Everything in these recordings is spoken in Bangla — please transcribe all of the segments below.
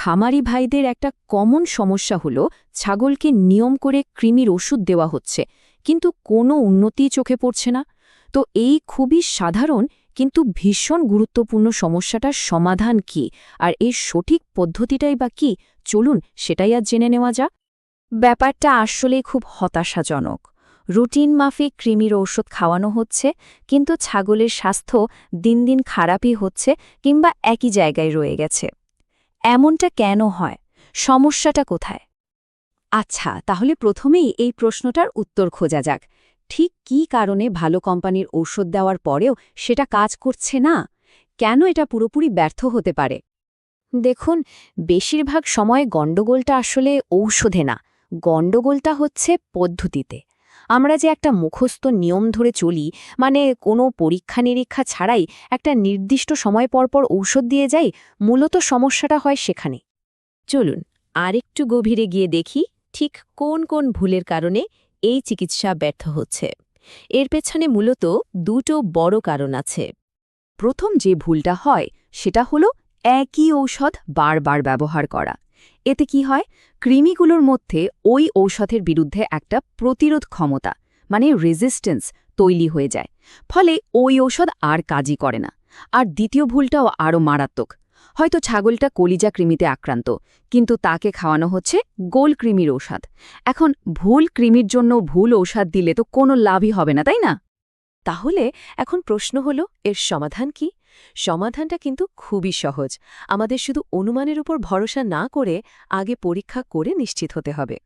খামারি ভাইদের একটা কমন সমস্যা হলো, ছাগলকে নিয়ম করে কৃমির ওষুধ দেওয়া হচ্ছে। কিন্তু কোনো উন্নতি চোখে পড়ছে না। তো এই খুবই সাধারণ কিন্তু ভীষণ গুরুত্বপূর্ণ সমস্যাটার সমাধান কি? আর এর সঠিক পদ্ধতিটাই বা কি? চলুন সেটাই আজ জেনে নেওয়া যাক। ব্যাপারটা আসলেই খুব হতাশাজনক। রুটিন মাফিক কৃমির ঔষধ খাওয়ানো হচ্ছে, কিন্তু ছাগলের স্বাস্থ্য দিন দিন খারাপই হচ্ছে কিংবা একই জায়গায় রয়ে গেছে। এমনটা কেন হয়? সমস্যাটা কোথায়? আচ্ছা তাহলে প্রথমেই এই প্রশ্নটার উত্তর খোঁজা যাক। ঠিক কী কারণে ভালো কোম্পানির ঔষধ দেওয়ার পরেও সেটা কাজ করছে না? কেন এটা পুরোপুরি ব্যর্থ হতে পারে? দেখুন, বেশিরভাগ সময় গণ্ডগোলটা আসলে ঔষধে না। গণ্ডগোলটা হচ্ছে পদ্ধতিতে। আমরা যে একটা মুখস্থ নিয়ম ধরে চলি মানে কোনো পরীক্ষা নিরীক্ষা ছাড়াই একটা নির্দিষ্ট সময় পরপর ঔষধ দিয়ে যাই, মূলত সমস্যাটা হয় সেখানে। চলুন আরেকটু গভীরে গিয়ে দেখি ঠিক কোন কোন ভুলের কারণে এই চিকিৎসা ব্যর্থ হচ্ছে। এর পেছনে মূলত দুটো বড় কারণ আছে। প্রথম যে ভুলটা হয়, সেটা হলো একই ঔষধ বারবার ব্যবহার করা। এতে কি হয়? কৃমিগুলোর মধ্যে ওই ঔষধের বিরুদ্ধে একটা প্রতিরোধ ক্ষমতা মানে রেজিস্ট্যান্স তৈরি হয়ে যায়। ফলে ওই ঔষধ আর কাজই করে না। আর দ্বিতীয় ভুলটাও আরও মারাত্মক। হয়তো ছাগলটা কলিজা কৃমিতে আক্রান্ত, কিন্তু তাকে খাওয়ানো হচ্ছে গোল কৃমির ঔষধ। এখন ভুল কৃমির জন্য ভুল ঔষধ দিলে তো কোনো লাভই হবে না, তাই না? তাহলে এখন প্রশ্ন হলো, এর সমাধান কি? সমাধানটা কিন্তু খুবই সহজ। আমাদের শুধু অনুমানের উপর ভরসা না করে আগে পরীক্ষা করে নিশ্চিত হতে হবে।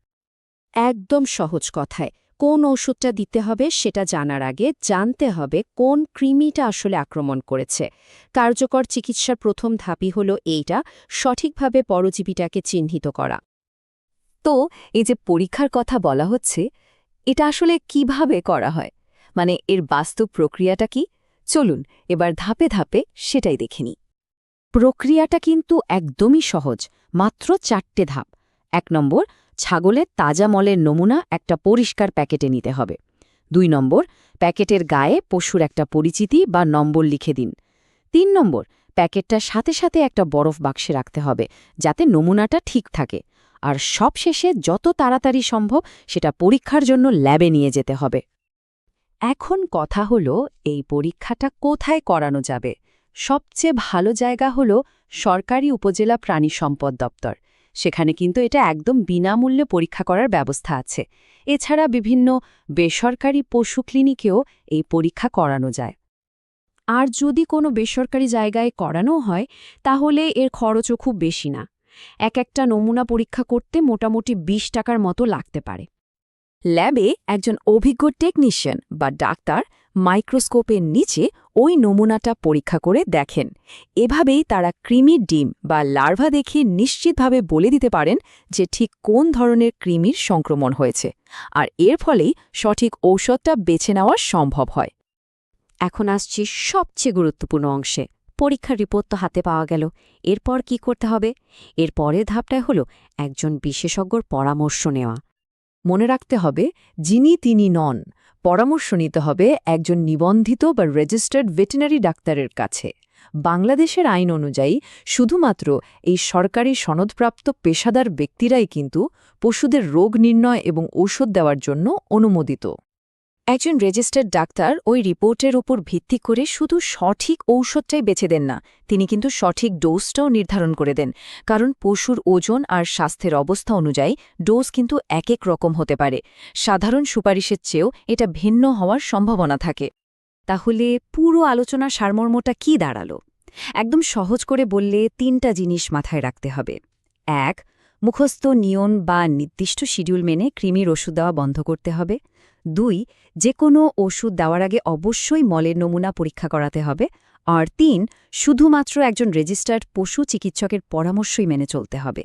একদম সহজ কথায়, কোন ওষুধটা দিতে হবে সেটা জানার আগে জানতে হবে কোন কৃমিটা আসলে আক্রমণ করেছে। কার্যকর চিকিৎসার প্রথম ধাপই হল এইটা, সঠিকভাবে পরজীবীটাকে চিহ্নিত করা। তো, এই যে পরীক্ষার কথা বলা হচ্ছে, এটা আসলে কীভাবে করা হয়? মানে এর বাস্তব প্রক্রিয়াটা কি? চলুন, এবার ধাপে ধাপে সেটাই দেখে প্রক্রিয়াটা কিন্তু একদমই সহজ, মাত্র চারটে ধাপ। এক নম্বর ছাগলের তাজা মলের নমুনা একটা পরিষ্কার প্যাকেটে নিতে হবে। দুই নম্বর, প্যাকেটের গায়ে পশুর একটা পরিচিতি বা নম্বর লিখে দিন। তিন নম্বর, প্যাকেটটার সাথে সাথে একটা বরফ বাক্সে রাখতে হবে, যাতে নমুনাটা ঠিক থাকে। আর সবশেষে যত তাড়াতাড়ি সম্ভব সেটা পরীক্ষার জন্য ল্যাবে নিয়ে যেতে হবে। এখন কথা হলো, এই পরীক্ষাটা কোথায় করানো যাবে? সবচেয়ে ভালো জায়গা হল সরকারি উপজেলা প্রাণী সম্পদ দপ্তর। সেখানে কিন্তু এটা একদম বিনামূল্যে পরীক্ষা করার ব্যবস্থা আছে। এছাড়া বিভিন্ন বেসরকারি পশু ক্লিনিকেও এই পরীক্ষা করানো যায়। আর যদি কোনো বেসরকারি জায়গায় করানো হয়, তাহলে এর খরচও খুব বেশি না। এক একটা নমুনা পরীক্ষা করতে মোটামুটি ২০ টাকার মতো লাগতে পারে। ল্যাবে একজন অভিজ্ঞ টেকনিশিয়ান বা ডাক্তার মাইক্রোস্কোপের নিচে ওই নমুনাটা পরীক্ষা করে দেখেন। এভাবেই তারা কৃমির ডিম বা লার্ভা দেখে নিশ্চিতভাবে বলে দিতে পারেন যে ঠিক কোন ধরনের কৃমির সংক্রমণ হয়েছে। আর এর ফলেই সঠিক ঔষধটা বেছে নেওয়া সম্ভব হয়। এখন আসছি সবচেয়ে গুরুত্বপূর্ণ অংশে। পরীক্ষার রিপোর্ট তো হাতে পাওয়া গেল। এরপর কি করতে হবে? এর পরের ধাপটাই হল একজন বিশেষজ্ঞর পরামর্শ নেওয়া। মনে রাখতে হবে, যিনি তিনি নন, পরামর্শ নিতে হবে একজন নিবন্ধিত বা রেজিস্টার্ড ভেটেনারি ডাক্তারের কাছে। বাংলাদেশের আইন অনুযায়ী, শুধুমাত্র এই সরকারি সনদপ্রাপ্ত পেশাদার ব্যক্তিরাই কিন্তু পশুদের রোগ নির্ণয় এবং ঔষধ দেওয়ার জন্য অনুমোদিত। একজন রেজিস্টার্ড ডাক্তার ওই রিপোর্টের উপর ভিত্তি করে শুধু সঠিক ঔষধটাই বেছে দেন না, তিনি কিন্তু সঠিক ডোজটাও নির্ধারণ করে দেন। কারণ পশুর ওজন আর স্বাস্থ্যের অবস্থা অনুযায়ী ডোজ কিন্তু এক এক রকম হতে পারে। সাধারণ সুপারিশের চেয়েও এটা ভিন্ন হওয়ার সম্ভাবনা থাকে। তাহলে পুরো আলোচনা সারমর্মটা কি দাঁড়াল? একদম সহজ করে বললে তিনটা জিনিস মাথায় রাখতে হবে। এক, মুখস্থ নিয়ন বা নির্দিষ্ট শিডিউল মেনে কৃমির ওষুধ দেওয়া বন্ধ করতে হবে। দুই যে কোনো ওষুধ দেওয়ার আগে অবশ্যই মলের নমুনা পরীক্ষা করাতে হবে। আর তিন, শুধুমাত্র একজন রেজিস্টার্ড পশু চিকিৎসকের পরামর্শই মেনে চলতে হবে।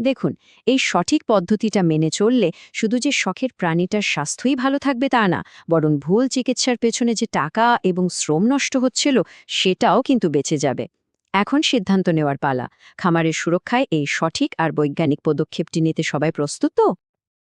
দেখুন, এই সঠিক পদ্ধতিটা মেনে চললে শুধু যে শখের প্রাণীটার স্বাস্থ্যই ভালো থাকবে তা না, বরং ভুল চিকিৎসার পেছনে যে টাকা এবং শ্রম নষ্ট হচ্ছিল, সেটাও কিন্তু বেঁচে যাবে। এখন সিদ্ধান্ত নেওয়ার পালা। খামারের সুরক্ষায় এই সঠিক আর বৈজ্ঞানিক পদক্ষেপটি নিতে সবাই প্রস্তুত তো?